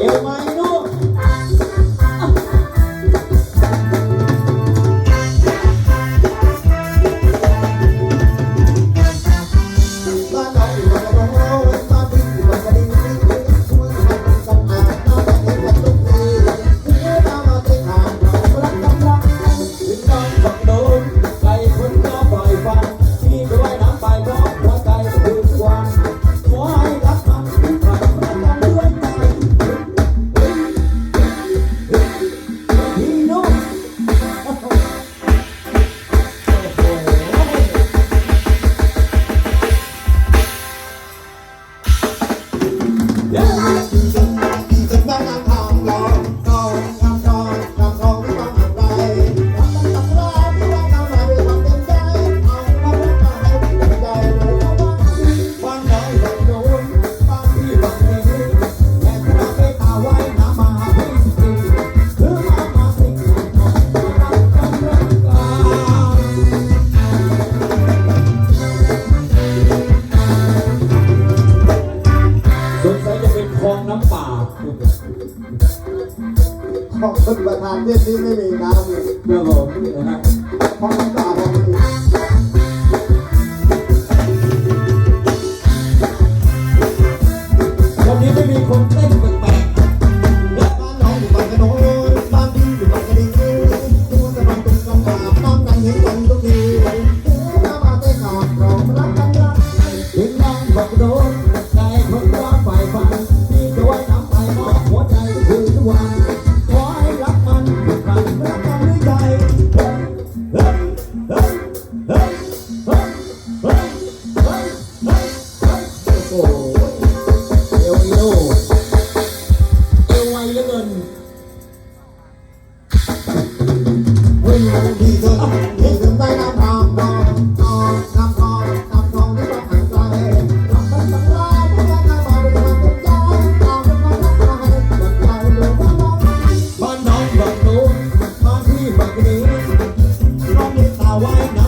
Eu, mãe. Yeah. น้ำปาของคนประธานเล่นนี้ไม่มีน้ำเลยเพื่อผมนะฮะของน้ำปากของมันวันนี้ไม่มีคนเต้น โอเอลวิโนเอวไยเเกินวิ่งมาทันทีเธอที่ถึงใต้น้ำทองทองทองน้ำทองน้ำทองที่ต้องหันใจทำเป็นสังวาสที่ต้องการบอกด้วยคามจริใจทำเป็หักใจแบบเราหรือว่บ้านน้องบ้านน้นบ้าที่บ้านี้น้องตาไว้นะ